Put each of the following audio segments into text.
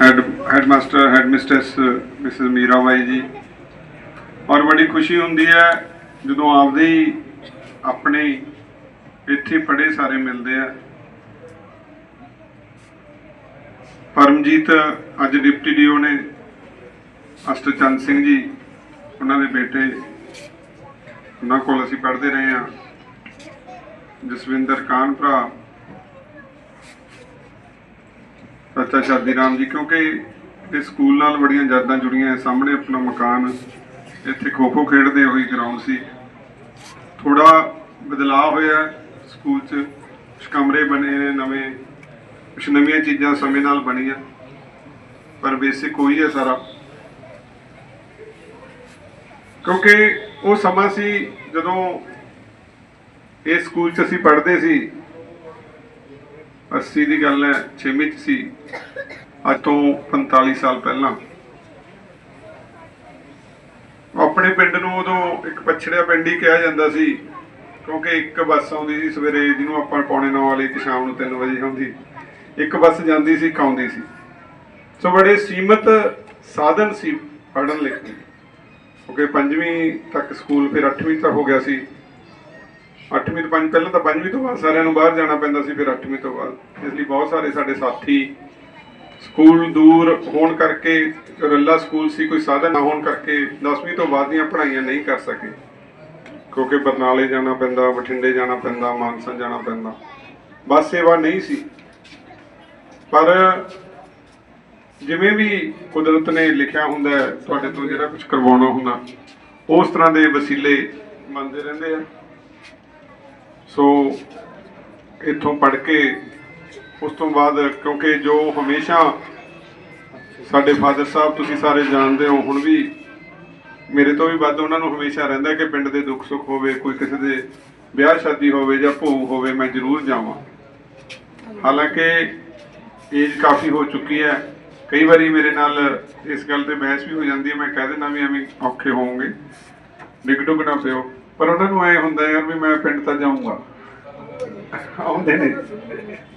Head headmaster headmistress Mrs Meera Bai ji ਔਰ ਬੜੀ ਖੁਸ਼ੀ ਹੁੰਦੀ ਹੈ ਜਦੋਂ ਆਪਦੇ ਹੀ ਆਪਣੇ ਇੱਥੇ ਪੜ੍ਹੇ ਸਾਰੇ ਮਿਲਦੇ ਆ। ਪਰਮਜੀਤ, ਅੱਜ ਡਿਪਟੀ ਡੀਓ ਨੇ ਅਸ਼ਟਚੰਦ ਸਿੰਘ ਜੀ, ਉਹਨਾਂ ਦੇ ਬੇਟੇ, ਉਹਨਾਂ ਕੋਲ ਅਸੀਂ ਪੜ੍ਹਦੇ ਰਹੇ ਹਾਂ। ਜਸਵਿੰਦਰ ਕਾਨ ਭਰਾ ਚਾਚਾ ਸ਼ਾਦੀ ਰਾਮ ਜੀ, ਕਿਉਂਕਿ ਇਹ ਸਕੂਲ ਨਾਲ ਬੜੀਆਂ ਯਾਦਾਂ ਜੁੜੀਆਂ ਸਾਹਮਣੇ ਆਪਣਾ ਮਕਾਨ, ਇੱਥੇ ਖੋ ਖੋ ਖੇਡਦੇ ਹੋਈ ਗਰਾਊਂਡ ਸੀ। ਥੋੜਾ ਬਦਲਾਅ ਹੋਇਆ ਸਕੂਲ 'ਚ। ਕੁਛ ਕਮਰੇ ਬਣੇ ਨੇ, ਨਵੇਂ, ਕੁਛ ਨਵੀਆਂ ਚੀਜ਼ਾਂ ਸਮੇਂ ਨਾਲ ਬਣੀਆਂ। ਪਰ ਬੇਸਿਕ ਉਹੀ ਹੈ ਸਾਰਾ। ਕਿਉਂਕਿ ਉਹ ਸਮਾਂ ਸੀ ਜਦੋਂ ਇਹ ਸਕੂਲ 'ਚ ਅਸੀਂ ਪੜ੍ਹਦੇ ਸੀ। 80 ਦੀ ਗੱਲ ਹੈ 6ਵੀਂ 'ਚ ਸੀ। ਅੱਜ ਤੋਂ 45 ਸਾਲ ਪਹਿਲਾਂ। ਆਪਣੇ ਪਿੰਡ ਨੂੰ ਉਦੋਂ ਇੱਕ ਪਛੜਿਆ ਪਿੰਡ ਹੀ ਕਿਹਾ ਜਾਂਦਾ ਸੀ, ਕਿਉਂਕਿ ਇੱਕ ਬੱਸ ਆਉਂਦੀ ਸੀ ਸਵੇਰੇ, ਜਿਹਨੂੰ ਆਪਾਂ ਪੌਣੇ 9 ਵਾਲੀ ਤੇ ਸ਼ਾਮ ਨੂੰ 3 ਵਜੇ ਆਉਂਦੀ। ਇੱਕ ਬੱਸ ਜਾਂਦੀ ਸੀ, ਇੱਕ ਆਉਂਦੀ ਸੀ। ਸੋ ਬੜੇ ਸੀਮਤ ਸਾਧਨ ਸੀ ਪੜ੍ਹਨ ਲਿਖਣ ਦੇ ਕਿਉਂਕਿ ਪੰਜਵੀਂ ਤੱਕ ਸਕੂਲ ਫਿਰ 8ਵੀਂ ਤੱਕ ਹੋ ਗਿਆ ਸੀ। 8ਵੀਂ ਤੋਂ ਪੰਜ, ਪਹਿਲਾਂ ਤਾਂ ਪੰਜਵੀਂ ਤੋਂ ਬਾਅਦ ਸਾਰਿਆਂ ਨੂੰ ਬਾਹਰ ਜਾਣਾ ਪੈਂਦਾ ਸੀ ਫਿਰ 8ਵੀਂ ਤੋਂ ਬਾਅਦ। ਇਸ ਲਈ ਬਹੁਤ ਸਾਰੇ ਸਾਡੇ ਸਾਥੀ ਸਕੂਲ ਦੂਰ ਹੋਣ ਕਰਕੇ, ਰੱਲਾ ਸਕੂਲ ਸੀ, ਕੋਈ ਸਾਧਨ ਨਾ ਹੋਣ ਕਰਕੇ 10ਵੀਂ ਤੋਂ ਬਾਅਦ ਦੀਆਂ ਪੜ੍ਹਾਈਆਂ ਨਹੀਂ ਕਰ ਸਕੇ। ਕਿਉਂਕਿ ਬਰਨਾਲੇ ਜਾਣਾ ਪੈਂਦਾ, ਬਠਿੰਡੇ ਜਾਣਾ ਪੈਂਦਾ, ਮਾਨਸਾ ਜਾਣਾ ਪੈਂਦਾ। ਬੱਸ ਸੇਵਾ ਨਹੀਂ ਸੀ। ਪਰ ਜਿਵੇਂ ਵੀ ਕੁਦਰਤ ਨੇ ਲਿਖਿਆ ਹੁੰਦਾ ਤੁਹਾਡੇ ਤੋਂ ਜਿਹੜਾ ਕੁਝ ਕਰਵਾਉਣਾ ਹੁੰਦਾ, ਉਸ ਤਰ੍ਹਾਂ ਦੇ ਵਸੀਲੇ ਮੰਨਦੇ ਰਹਿੰਦੇ ਆ। ਸੋ ਇੱਥੋਂ ਪੜ੍ਹ ਕੇ ਉਸ ਤੋਂ ਬਾਅਦ ਕਿਉਂਕਿ ਜੋ ਹਮੇਸ਼ਾ ਸਾਡੇ ਫਾਦਰ ਸਾਹਿਬ ਤੁਸੀਂ ਸਾਰੇ ਜਾਣਦੇ ਹੋ, ਹੁਣ ਵੀ ਮੇਰੇ ਤੋਂ ਵੀ ਵੱਧ ਉਹਨਾਂ ਨੂੰ ਹਮੇਸ਼ਾ ਰਹਿੰਦਾ ਕਿ ਪਿੰਡ ਦੇ ਦੁੱਖ ਸੁੱਖ ਹੋਵੇ, ਕੋਈ ਕਿਸੇ ਦੇ ਵਿਆਹ ਸ਼ਾਦੀ ਹੋਵੇ ਜਾਂ ਭੋਗ ਹੋਵੇ, ਮੈਂ ਜ਼ਰੂਰ ਜਾਵਾਂ। ਹਾਲਾਂਕਿ ਏਜ ਕਾਫੀ ਹੋ ਚੁੱਕੀ ਹੈ। ਕਈ ਵਾਰੀ ਮੇਰੇ ਨਾਲ ਇਸ ਗੱਲ ਤੇ ਬਹਿਸ ਵੀ ਹੋ ਜਾਂਦੀ ਹੈ, ਮੈਂ ਕਹਿ ਦਿੰਦਾ ਵੀ ਐਵੇਂ ਔਖੇ ਹੋਵੋਗੇ। ਡਿੱਗ ਡੁੱਗ ਨਾ ਪਿਓ। ਪਰ ਉਹਨਾਂ ਨੂੰ ਐ ਹੁੰਦਾ ਯਾਰ ਵੀ ਮੈਂ ਪਿੰਡ ਤਾਂ ਜਾਊਂਗਾ। ਆਉਂਦੇ ਨੇ।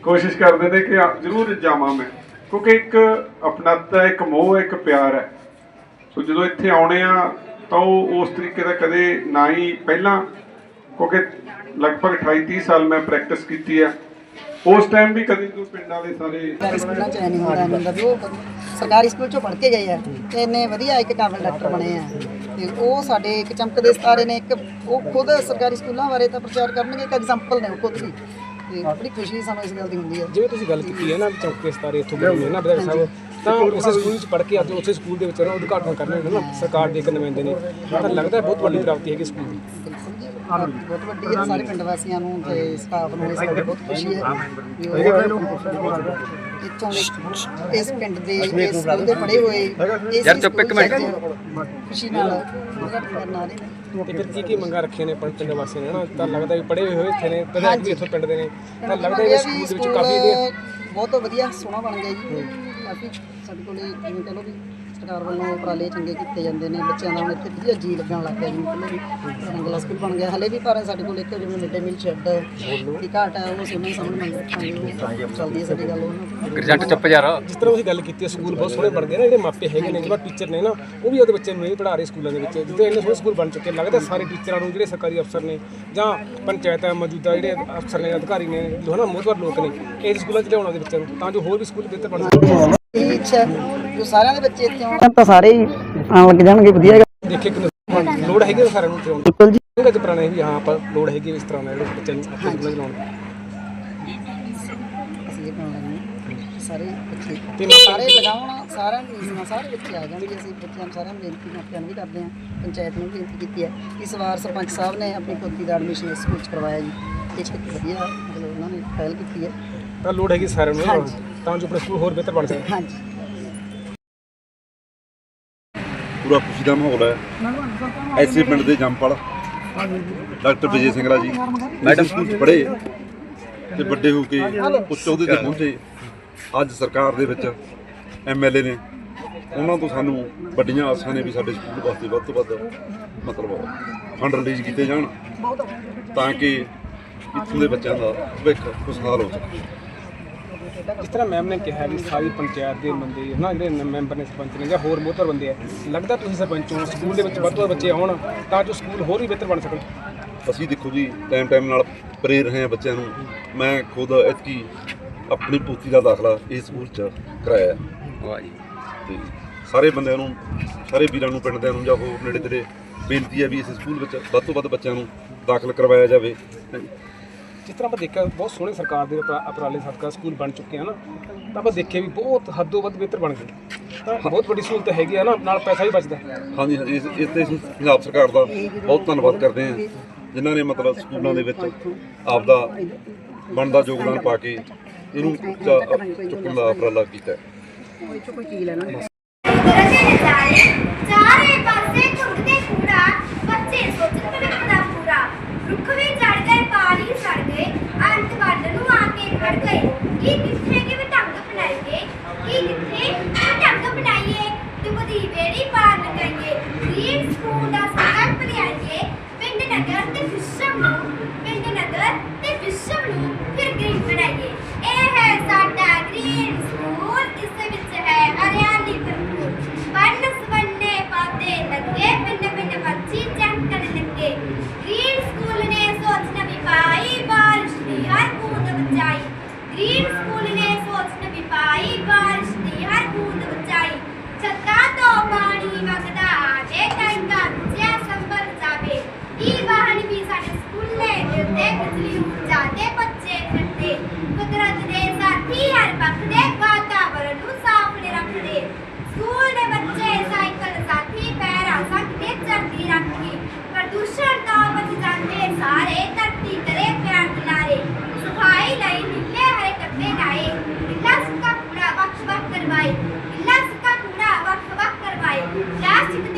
ਕੋਸ਼ਿਸ਼ ਕਰਦੇ ਨੇ ਕਿ ਜ਼ਰੂਰ ਜਾਵਾਂ ਮੈਂ। ਕਿਉਂਕਿ ਇੱਕ ਆਪਣਾਤਾ ਇੱਕ ਮੋਹ ਹੈ, ਇੱਕ ਪਿਆਰ ਹੈ। ਸੋ ਜਦੋਂ ਇੱਥੇ ਆਉਣੇ ਆ ਤਾਂ ਉਹ ਉਸ ਤਰੀਕੇ ਦਾ ਕਦੇ ਨਾ ਹੀ ਪਹਿਲਾਂ ਕਿਉਂਕਿ ਲਗਭਗ 28 30 ਸਾਲ ਮੈਂ ਪ੍ਰੈਕਟਿਸ ਕੀਤੀ ਆ। ਉਸ ਟਾਈਮ ਵੀ ਕਦੀ ਕੋਈ ਪਿੰਡਾਂ ਦੇ ਸਾਰੇ ਸਰਕਾਰੀ ਸਕੂਲਾਂ ਚ ਨਹੀਂ ਹੁੰਦਾ ਹੁੰਦਾ ਵੀ ਉਹ ਸਰਕਾਰੀ ਸਕੂਲ ਚੋਂ ਪੜ੍ਹ ਕੇ ਗਏ ਆ ਤੇ ਇੰਨੇ ਵਧੀਆ ਇੱਕ ਕਾਬਲ ਡਾਕਟਰ ਬਣੇ ਆ। ਤੇ ਉਹ ਸਾਡੇ ਇੱਕ ਚਮਕਦੇ ਸਿਤਾਰੇ ਨੇ ਇੱਕ ਉਹ ਖੁਦ ਸਰਕਾਰੀ ਸਕੂਲਾਂ ਬਾਰੇ ਤਾਂ ਪ੍ਰਚਾਰ ਕਰਨਗੇ ਇੱਕ ਐਗਜ਼ਾਮਪਲ ਨੇ ਉਹ ਖੁਦ ਵੀ। ਤੇ ਬੜੀ ਖੁਸ਼ੀ ਸਾਨੂੰ ਇਸ ਗੱਲ ਦੀ ਹੁੰਦੀ ਹੈ ਜਿਵੇਂ ਤੁਸੀਂ ਗੱਲ ਕੀਤੀ ਹੈ ਨਾ ਚੌਕੇ ਸਤਾਰੇ ਇੱਥੋਂ ਬਣੇ ਨੇ ਨਾ ਵਿਧਾਇਕ ਸਾਹਿਬ ਤਾਂ ਉਸੇ ਸਕੂਲ ਵਿੱਚ ਪੜ੍ਹ ਕੇ ਅੱਜ ਉਸੇ ਸਕੂਲ ਦੇ ਵਿੱਚ ਨਾ ਉਦਘਾਟਨ ਕਰਨੇ ਨੇ ਨਾ ਸਰਕਾਰ ਦੇ ਇੱਕ ਨੁਮਾਇੰਦੇ ਨੇ। ਤਾਂ ਲੱਗਦਾ ਹੈ ਬਹੁਤ ਵੱਡੀ ਪ੍ਰਾਪਤੀ ਹੈਗੀ ਸਕੂਲ ਦੀ। ਬਿਲਕੁਲ ਜੀ ਬਹੁਤ ਵੱਡੀ ਹੈ ਸਾਰੇ ਪਿੰਡ ਵਾਸੀਆਂ ਨੂੰ ਤੇ ਸਟਾਫ ਨੂੰ ਇਸ ਗੱਲ ਦੀ ਬਹੁਤ ਖੁਸ਼ੀ ਹੈ ਵੀ ਉਹ ਇੱਥੋਂ ਦੇ ਇਸ ਪਿੰਡ ਦੇ ਇਸ ਸਕੂਲ ਦੇ ਪੜ੍ਹੇ ਹੋਏ ਯਾਰ ਚੁੱਪ ਇੱਕ ਮਿੰਟ। ਖੁਸ਼ੀ ਨਾਲ ਕਰਨ ਨੇ ਤੇ ਫਿਰ ਕੀ ਕੀ ਮੰਗਾਂ ਰੱਖੀਆਂ ਨੇ ਪਿੰਡ ਵਾਸੀਆਂ ਨੇ ਨਾ ਤਾਂ ਲੱਗਦਾ ਵੀ ਪੜ੍ਹੇ ਹੋਏ ਇੱਥੇ ਨੇ ਵਿਧਾਇਕ ਵੀ ਇੱਥੋਂ ਪਿੰਡ ਦੇ ਨੇ। ਤਾਂ ਲੱਗਦਾ ਹੈ ਸਕੂਲ ਦੇ ਵਿੱਚ ਕਾਫੀ ਬਹੁਤ ਵਧੀਆ ਸੋਹਣਾ ਬਣ ਗਿਆ ਜੀ। ਕਾਫੀ ਸਾਡੇ ਕੋਲੇ ਜਿਵੇਂ ਕਹ ਲਓ ਵੀ ਸਰਕਾਰ ਵੱਲੋਂ ਉਪਰਾਲੇ ਚੰਗੇ ਕੀਤੇ ਜਾਂਦੇ ਨੇ। ਬੱਚਿਆਂ ਦਾ ਹੁਣ ਇੱਥੇ ਵਧੀਆ ਜੀ ਲੱਗਣ ਲੱਗ ਗਿਆ ਜਿਵੇਂ ਪਹਿਲਾਂ ਰੰਗਲਾ ਸਕੂਲ ਬਣ ਗਿਆ। ਹਲੇ ਵੀ ਪਰ ਸਾਡੇ ਕੋਲ ਇੱਕ ਜਿਵੇਂ ਮਿਡ ਮੀਲ ਸ਼ੈੱਡ ਦੀ ਘਾਟ ਹੈ ਉਹ ਸੋਨੇ ਸਾਹਮਣੇ ਮੰਗ ਰੱਖਾਂਗੇ ਉਹ ਚੱਲਦੀ ਹੈ ਸਾਡੀ ਗੱਲ ਉਹਨਾਂ ਗਰਜੰਟ ਚੁੱਪ ਯਾਰ ਜਿਸ ਤਰ੍ਹਾਂ ਤੁਸੀਂ ਗੱਲ ਕੀਤੀ ਹੈ ਸਕੂਲ ਬਹੁਤ ਸੋਹਣੇ ਬਣ ਗਏ ਨਾ ਜਿਹੜੇ ਮਾਪੇ ਹੈਗੇ ਨੇ ਜਿਹੜਾ ਟੀਚਰ ਨੇ ਨਾ ਉਹ ਵੀ ਉਹਦੇ ਬੱਚੇ ਨੂੰ ਨਹੀਂ ਪੜ੍ਹਾ ਰਹੇ ਸਕੂਲਾਂ ਦੇ ਵਿੱਚ ਜਿੱਦਾਂ ਇੰਨੇ ਸੋਹਣੇ ਸਕੂਲ ਬਣ ਚੁੱਕੇ ਲੱਗਦਾ ਸਾਰੇ ਟੀਚਰਾਂ ਨੂੰ ਜਿਹੜੇ ਸਰਕਾਰੀ ਅਫਸਰ ਨੇ ਜਾਂ ਪੰਚਾਇਤਾਂ ਮੌਜੂਦਾ ਜਿਹੜੇ ਅਫਸਰ ਨੇ ਅਧਿਕਾਰੀ ਨੇ ਜੋ ਹਨਾ ਮੋਹਤਵਰ ਲੋਕ ਨੇ ਇਹ ਸਕੂਲਾਂ 'ਚ ਲਿਆਉਣਾ ਦੇ ਬੱਚਿਆਂ ਨੂੰ ਤਾਂ ਜੋ ਹੋਰ ਵੀ ਸਕੂਲ ਬਿਹਤਰ ਬਣ ਸਕਣ। ਇਹ ਇੱਛਾ ਹੈ। ਜੋ ਸਾਰਿਆਂ ਦੇ ਬੱਚੇ ਇੱਥੇ ਆਉਣ। ਤਾਂ ਸਾਰੇ ਹੀ ਆਉਣ ਲੱਗ ਜਾਣਗੇ ਵਧੀਆ ਦੇਖੇ ਕਿ ਲੋੜ ਹੈਗੀ ਸਾਰਿਆਂ ਨੂੰ ਦੀ? ਬਿਲਕੁਲ ਜੀ। ਉਹਦੇ ਚ ਪੁਰਾਣੇ ਵੀ ਹਾਂ ਆਪਾਂ ਲੋੜ ਹੈਗੀ ਇਸ ਤਰ੍ਹਾਂ ਦਾ ਜਿਹੜੇ ਬੱਚਿਆਂ ਨੂੰ ਆਪਣੇ ਲਾਉਣ ਅਸੀਂ ਇਹ ਹਾਂ। ਸਾਰੇ ਬੱਚੇ ਤੇ ਸਾਰੇ ਲਗਾਉਣ ਸਾਰਿਆਂ ਨੂੰ ਇਸ ਸਾਰੇ ਬੱਚੇ ਆ ਜਾਣਗੇ। ਅਸੀਂ ਬੱਚਿਆਂ ਨੂੰ ਸਾਰਿਆਂ ਨੂੰ ਬੇਨਤੀ ਮਾਪਿਆਂ ਨੂੰ ਵੀ ਕਰਦੇ ਹਾਂ। ਪੰਚਾਇਤ ਨੂੰ ਵੀ ਬੇਨਤੀ ਕੀਤੀ ਹੈ। ਇਸ ਵਾਰ ਸਰਪੰਚ ਸਾਹਿਬ ਨੇ ਆਪਣੀ ਪੋਤੀ ਦਾ ਐਡਮਿਸ਼ਨ ਇਸ ਸਕੂਲ 'ਚ ਕਰਵਾਇਆ ਜੀ। ਇਹ 'ਚ ਇੱਕ ਵਧੀਆ ਮਤਲਬ ਉਹਨਾਂ ਨੇ ਪਹਿਲ ਕੀਤੀ ਹੈ। ਤਾਂ ਲੋੜ ਹੈਗੀ ਸਾਰਿਆਂ ਨੂੰ। ਤਾਂ ਜੋ ਆਪਣਾ ਸਕੂਲ ਹੋਰ ਬਿਹਤਰ ਬਣ ਸਕੇ ਹਾਂਜੀ। ਪੂਰਾ ਖੁਸ਼ੀ ਦਾ ਮਾਹੌਲ ਹੈ। ਐਸੇ ਪਿੰਡ ਦੇ ਜੰਮਪਲ ਡਾਕਟਰ ਵਿਜੇ ਸਿੰਘਲਾ ਜੀ। ਮੈਡਮ ਸਕੂਲ ਚ ਪੜ੍ਹੇ ਤੇ ਵੱਡੇ ਹੋ ਕੇ ਉੱਚ ਅਹੁਦੇ ਤੇ ਪਹੁੰਚੇ। ਅੱਜ ਸਰਕਾਰ ਦੇ ਵਿੱਚ ਐਮਐਲਏ ਨੇ। ਉਹਨਾਂ ਤੋਂ ਸਾਨੂੰ ਵੱਡੀਆਂ ਆਸਾਂ ਨੇ ਵੀ ਸਾਡੇ ਸਕੂਲ ਵਾਸਤੇ ਵੱਧ ਤੋਂ ਵੱਧ ਮਤਲਬ ਫੰਡ ਰਿਲੀਜ਼ ਕੀਤੇ ਜਾਣ ਤਾਂ ਕਿ ਇੱਥੋਂ ਦੇ ਬੱਚਿਆਂ ਦਾ ਭਵਿੱਖ ਖੁਸ਼ਹਾਲ ਹੋ ਸਕੇ। ਜਿਸ ਤਰ੍ਹਾਂ ਮੈਮ ਨੇ ਕਿਹਾ ਵੀ ਸਾਰੀ ਪੰਚਾਇਤ ਦੇ ਬੰਦੇ ਨਾ ਜਿਹੜੇ ਮੈਂਬਰ ਨੇ ਸਰਪੰਚ ਨੇ ਜਾਂ ਹੋਰ ਮੋਹਤਰ ਬੰਦੇ ਆ ਲੱਗਦਾ ਤੁਸੀਂ ਸਰਪੰਚ ਹੋ ਸਕੂਲ ਦੇ ਵਿੱਚ ਵੱਧ ਤੋਂ ਵੱਧ ਬੱਚੇ ਆਉਣ ਤਾਂ ਜੋ ਸਕੂਲ ਹੋਰ ਵੀ ਬਿਹਤਰ ਬਣ ਸਕਣ। ਅਸੀਂ ਦੇਖੋ ਜੀ ਟਾਈਮ ਟਾਈਮ ਨਾਲ ਪ੍ਰੇਰ ਰਹੇ ਹਾਂ ਬੱਚਿਆਂ ਨੂੰ। ਮੈਂ ਖੁਦ ਇਤਕੀ ਆਪਣੀ ਪੋਤੀ ਦਾ ਦਾਖਲਾ ਇਸ ਸਕੂਲ 'ਚ ਕਰਾਇਆ। ਵਾਹ ਜੀ। ਤੇ ਸਾਰੇ ਬੰਦਿਆਂ ਨੂੰ ਸਾਰੇ ਵੀਰਾਂ ਨੂੰ ਪਿੰਡ ਦਿਆਂ ਨੂੰ ਜਾਂ ਹੋਰ ਨੇੜੇ ਤੇੜੇ ਬੇਨਤੀ ਹੈ ਵੀ ਇਸ ਸਕੂਲ ਵਿੱਚ ਵੱਧ ਤੋਂ ਵੱਧ ਬੱਚਿਆਂ ਨੂੰ ਦਾਖਲ ਕਰਵਾਇਆ ਜਾਵੇ। ਜਿਸ ਤਰ੍ਹਾਂ ਆਪਾਂ ਦੇਖਿਆ ਬਹੁਤ ਸੋਹਣੇ ਸਰਕਾਰ ਦੇ ਉਪਰਾ- ਉਪਰਾਲੇ ਸਦਕਾ ਸਕੂਲ ਬਣ ਚੁੱਕੇ ਹਨ ਤਾਂ ਆਪਾਂ ਦੇਖਿਆ ਵੀ ਬਹੁਤ ਹੱਦੋਂ ਵੱਧ ਬਿਹਤਰ ਬਣ ਗਏ। ਤਾਂ ਬਹੁਤ ਵੱਡੀ ਸਹੂਲਤ ਹੈਗੀ ਆ ਨਾ ਨਾਲ ਪੈਸਾ ਵੀ ਬਚਦਾ। ਹਾਂਜੀ ਹਾਂਜੀ ਇਸ ਇਸ ਤੇ ਅਸੀਂ ਪੰਜਾਬ ਸਰਕਾਰ ਦਾ ਬਹੁਤ ਧੰਨਵਾਦ ਕਰਦੇ ਹਾਂ ਜਿਨ੍ਹਾਂ ਨੇ ਮਤਲਬ ਸਕੂਲਾਂ ਦੇ ਵਿੱਚ ਆਪਦਾ ਬਣਦਾ ਯੋਗਦਾਨ ਪਾ ਕੇ ਇਹਨੂੰ ਚਾ- ਚੁੱਕਣ ਦਾ ਉਪਰਾਲਾ ਕੀਤਾ। ਹੈ ਕੋਈ ਚੀਜ਼ ਲੈਣਾ ਰਜੇ ਨਜ਼ਾਰੇ ਚਾਰੇ ਪਾਸੇ ਝੁੰਡਦੇ ਕੂੜਾ ਬੱਚੇ ਸੋਚਣ ਭਵਿੱਖ ਦਾ ਪੂਰਾ ਰੁੱਖ ਵੀ ਚੜ ਗਏ ਪਾਣੀ ਸੜ ਗਏ ਅੰਤ ਵੱਲ ਨੂੰ ਆ ਕੇ ਖੜ ਗਏ ਕੀ ਕਿੱਥੇ ਕਿਵੇਂ ਢੰਗ ਬਣਾਈਏ ਕੀ ਕਿੱਥੇ ਕਿਵੇਂ ਢੰਗ ਬਣਾਈਏ ਡੁੱਬਦੀ ਬੇੜੀ ਪਾਰ ਲਗਾਈਏ ਗ੍ਰੀਨ ਸਕੂਲ ਦਾ ਸੰਕਲਪ ਲਿਆਈਏ ਪਿੰਡ ਨਗਰ ਤੇ ਵਿਸ਼ਵ ਨੂੰ ਪਿੰਡ ਨਗਰ ਤੇ ਵਿਸ਼ਵ ਨੂੰ ਫਿਰ ਗ੍ਰੀਨ ਬਣਾਈਏ ਇਹ ਹੈ ਸਾਡਾ ਗ੍ਰੀਨ ਸਕੂਲ ਇਸ ਵਿੱਚ ਹੈ ਹਰਿਆਲੀ ਭਰਪੂਰ ਵੰਨ ਸਵੰਨੇ ਪੌਦੇ ਲੱਗੇ ਪਿੰਡ ਪਿੰਡ ਪੰਛੀ ਚਹਿਕਣ ਲੱਗੇ ਗ੍ਰੀਨ ਸਕੂਲ ਨੇ ਸੋਚ ਨਵੀਂ ਪਾਈ ਬਾਰਿਸ਼ ਦੀ ਹਰ ਬੂੰਦ ਬਚਾਈ ਗ੍ਰੀਨ ਸਕੂਲ ਨੇ ਸੋਚ ਨਵੀਂ ਪਾਈ ਬਾਰਿਸ਼ ਦੀ ਹਰ ਬੂੰਦ ਬਚਾਈ ਛੱਤਾਂ ਤੋਂ ਪਾਣੀ ਵਗਦਾ ਆਵੇ ਟੈਂਕਾਂ ਵਿੱਚ ਸੰਭਲ ਜਾਵੇ ਇਹ ਵਾਹਨ ਵੀ ਸਾਡੇ ਸਕੂਲੇ ਮਿਲਦੇ ਬਿਜਲੀ ਊਰਜਾ ਦੇ ਬੱਚੇ ਫਿਰਦੇ ਕੁਦਰਤ ਦੇ ਸਾਥੀ ਹਰ ਪੱਖ ਦੇ ਵਾਤਾਵਰਣ ਨੂੰ ਸਾਫ਼ ਨੇ ਰੱਖਦੇ ਸਕੂਲ ਦੇ ਬੱਚੇ ਸਾਈਕਲ ਸਾਥੀ ਪੈਰਾਂ ਸਕਦੇ ਚੜਦੀ ਰੱਖੀ ਪ੍ਰਦੂਸ਼ਣ ਤੋਂ ਬਚ ਜਾਂਦੇ ਸਾਰੇ ਧਰਤੀ ਕਰੇ ਪਿਆਰ ਦੁਲਾਰੇ ਸਫ਼ਾਈ ਲਈ ਨੀਲੇ ਹਰੇ ਕੱਪੜੇ ਲਾਏ ਗਿੱਲਾ ਸੁੱਕਾ ਕੂੜਾ ਵੱਖ ਵੱਖ ਕਰਵਾਏ ਗਿੱਲਾ ਸੁੱਕਾ ਕੂੜਾ ਵੱਖ ਵੱਖ ਕਰਵਾਏ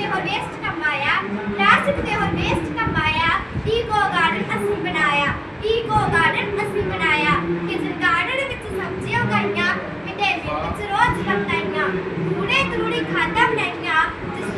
ਪਲਾਸਟਿਕ ਦੇ ਵੇਸਟ ਕਮਾਇਆ ਪਲਾਸਟਿਕ ਦੇ ਹੋਰ ਵੇਸਟ ਕਮਾਇਆ ਈਕੋ ਗਾਰਡਨ ਅਸੀਂ ਬਣਾਇਆ। ਈਕੋ ਗਾਰਡਨ ਅਸੀਂ ਬਣਾਇਆ। ਕਿਚਨ ਗਾਰਡਨ ਵਿੱਚ ਸਬਜ਼ੀਆਂ ਉਗਾਈਆਂ ਮਿੱਡੇ ਵਿੱਚ ਰੋਜ਼ ਲਗਾਈਆਂ ਕੂੜੇ ਕਰੂੜੀ ਖਾਦਾਂ ਬਣਾਈਆਂ, ਜਿਸ